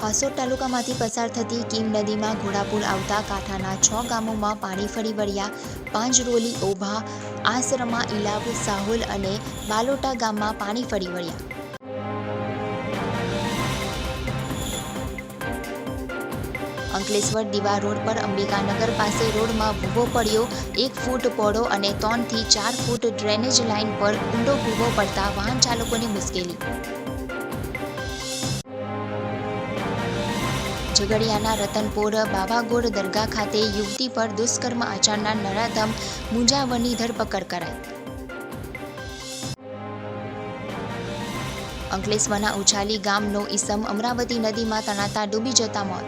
હાસોદ તાલુકામાંથી પસાર થતી કીમ નદીમાં ઘોડાપુર આવતા કાંઠાના છ ગામોમાં પાણી ફરી વળ્યા. પાંજરોલી ઓભા આસરમા ઇલાવ સાહુલ અને બાલોટા ગામમાં પાણી ફરી વળ્યા. અંકલેશ્વર દીવા રોડ પર અંબિકાનગર પાસે રોડમાં ભૂવો પડ્યો. એક ફૂટ પહોળો અને ત્રણથી ચાર ફૂટ ડ્રેનેજ લાઇન પર ઊંડો ભૂવો પડતા વાહન ચાલકોને મુશ્કેલી. ઝઘડિયાના રતનપોર બાબાગોર દરગાહ ખાતે યુવતી પર દુષ્કર્મ આચરનાર નરાધમ મુંજાવની ધરપકડ કરાઈ. અંકલેશ્વરના ઉછાલી ગામનો ઈસમ અમરાવતી નદીમાં તણાતા ડૂબી જતા મોત.